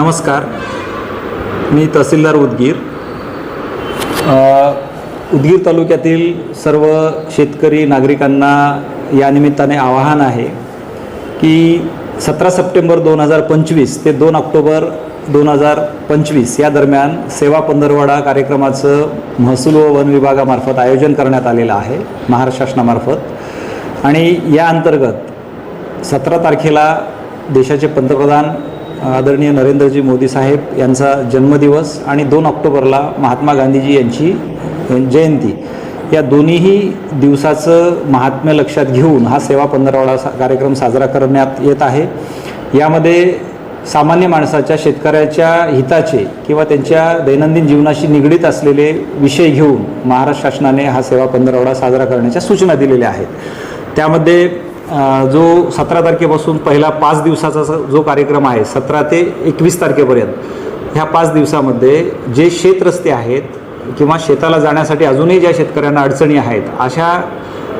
नमस्कार. मी तहसीलदार उदगीर. उदगीर तालुक्यातील सर्व शेतकरी नागरिकांना या निमित्ताने आवाहन आहे की सतरा सप्टेंबर दोन हजार पंचवीस ते दोन ऑक्टोबर दोन हजार पंचवीस या दरम्यान सेवा पंधरवडा कार्यक्रमाचं महसूल व वन विभागामार्फत आयोजन करण्यात आलेलं आहे महाराष्ट्र शासनामार्फत. आणि या अंतर्गत सतरा तारखेला देशाचे पंतप्रधान आदरणीय नरेंद्रजी मोदी साहेब यांचा जन्मदिवस आणि दोन ऑक्टोबरला महात्मा गांधीजी यांची जयंती. या दोन्हीही दिवसाचं महात्म्य लक्षात घेऊन हा सेवा पंधरवडा सा कार्यक्रम साजरा करण्यात येत आहे. यामध्ये सामान्य माणसाच्या शेतकऱ्याच्या हिताचे किंवा त्यांच्या दैनंदिन जीवनाशी निगडीत असलेले विषय घेऊन महाराष्ट्र शासनाने हा सेवा पंधरवडा साजरा करण्याच्या सूचना दिलेल्या आहेत. त्यामध्ये जो सतरा तारखेपासून पहिला पाच दिवसाचा स- जो कार्यक्रम आहे सतरा ते एकवीस तारखेपर्यंत ह्या पाच दिवसामध्ये जे शेतरस्ते आहेत किंवा शेताला जाण्यासाठी अजूनही ज्या शेतकऱ्यांना अडचणी आहेत अशा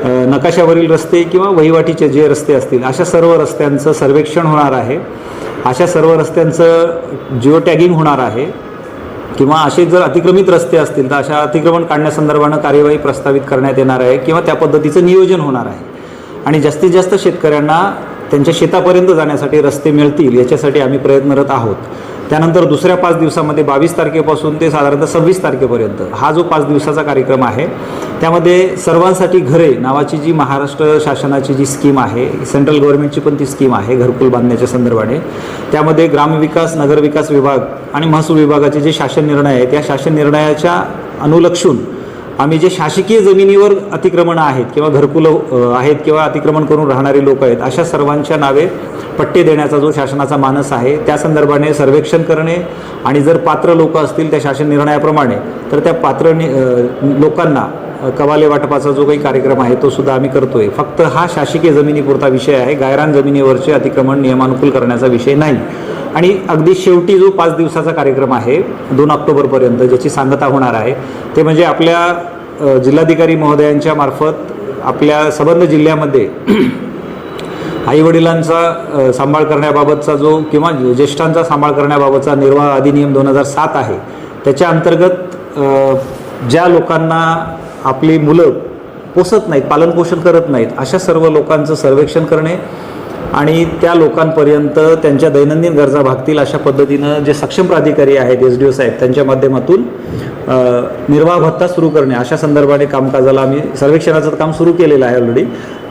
नकाशावरील रस्ते किंवा वहिवाटीचे जे रस्ते असतील अशा सर्व रस्त्यांचं सर्वेक्षण होणार आहे. अशा सर्व रस्त्यांचं जिओ टॅगिंग होणार आहे. किंवा असे जर अतिक्रमित रस्ते असतील तर अशा अतिक्रमण काढण्यासंदर्भानं कार्यवाही प्रस्तावित करण्यात येणार आहे किंवा त्या पद्धतीचं नियोजन होणार आहे. आणि जास्तीत जास्त शेतकऱ्यांना त्यांच्या शेतापर्यंत जाण्यासाठी रस्ते मिळतील याच्यासाठी आम्ही प्रयत्नरत आहोत. त्यानंतर दुसऱ्या पाच दिवसामध्ये बावीस तारखेपासून ते साधारणतः सव्वीस तारखेपर्यंत हा जो पाच दिवसाचा कार्यक्रम आहे त्यामध्ये सर्वांसाठी घरे नावाची जी महाराष्ट्र शासनाची जी स्कीम आहे सेंट्रल गव्हर्नमेंटची पण ती स्कीम आहे घरकुल बांधण्याच्या संदर्भाने. त्यामध्ये ग्रामविकास नगरविकास विभाग आणि महसूल विभागाचे जे शासन निर्णय आहेत त्या शासन निर्णयाच्या अनुलक्षून आम्ही जे शासकीय जमिनीवर अतिक्रमणं आहेत किंवा घरकुलं आहेत किंवा अतिक्रमण करून राहणारी लोक आहेत अशा सर्वांच्या नावे पट्टे देण्याचा जो शासनाचा मानस आहे त्या संदर्भाने सर्वेक्षण करणे आणि जर पात्र लोक असतील त्या शासन निर्णयाप्रमाणे तर त्या पात्र नि- लोकांना कवाले वाटपाचा जो काही कार्यक्रम आहे तो सुद्धा आम्ही करतोय. फक्त हा शासकीय जमिनीपुरता विषय आहे. गायरान जमिनीवरचे अतिक्रमण नियमानुकूल करण्याचा विषय नाही. आणि अगदी शेवटी जो पाच दिवसाचा कार्यक्रम आहे दोन ऑक्टोबरपर्यंत ज्याची सांगता होणार आहे ते म्हणजे आपल्या जिल्हाधिकारी महोदयांच्या मार्फत आपल्या सबंध जिल्ह्यामध्ये आईवडिलांचा सांभाळ करण्याबाबतचा जो किंवा ज्येष्ठांचा सांभाळ करण्याबाबतचा निर्वाह अधिनियम दोन हजार सात आहे त्याच्या अंतर्गत ज्या लोकांना आपली मुलं पोसत नाहीत पालनपोषण करत नाहीत अशा सर्व लोकांचं सर्वेक्षण करणे आणि त्या लोकांपर्यंत त्यांच्या दैनंदिन गरजा भागतील अशा पद्धतीनं जे सक्षम प्राधिकारी आहेत एस डी ओ साहेब त्यांच्या माध्यमातून निर्वाह भत्ता सुरू करणे अशा संदर्भाने कामकाजाला आम्ही सर्वेक्षणाचं काम सुरू केलेलं आहे ऑलरेडी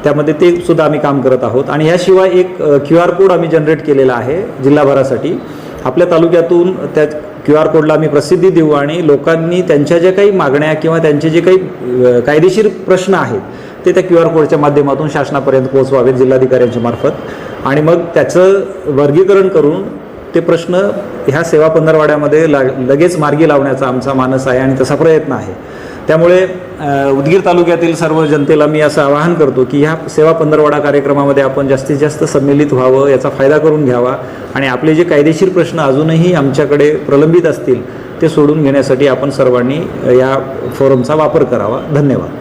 त्यामध्ये ते सुद्धा आम्ही काम करत आहोत. आणि याशिवाय एक क्यू आर कोड आम्ही जनरेट केलेला आहे जिल्हाभरासाठी. आपल्या तालुक्यातून त्या क्यू आर कोडला आम्ही प्रसिद्धी देऊ आणि लोकांनी त्यांच्या ज्या काही मागण्या किंवा त्यांचे जे काही कायदेशीर प्रश्न आहेत ते त्या क्यू आर कोडच्या माध्यमातून शासनापर्यंत पोहोचवावेत जिल्हाधिकाऱ्यांच्या मार्फत. आणि मग त्याचं वर्गीकरण करून ते प्रश्न ह्या सेवा पंधरवाड्यामध्ये लगेच मार्गी लावण्याचा आमचा मानस आहे आणि तसा प्रयत्न आहे. त्यामुळे उदगीर तालुक्यातील सर्व जनतेला मी असं आवाहन करतो की ह्या सेवा पंधरवडा कार्यक्रमामध्ये आपण जास्तीत जास्त सम्मिलित व्हावं याचा फायदा करून घ्यावा आणि आपले जे कायदेशीर प्रश्न अजूनही आमच्याकडे प्रलंबित असतील ते सोडून घेण्यासाठी आपण सर्वांनी या फोरमचा वापर करावा. धन्यवाद.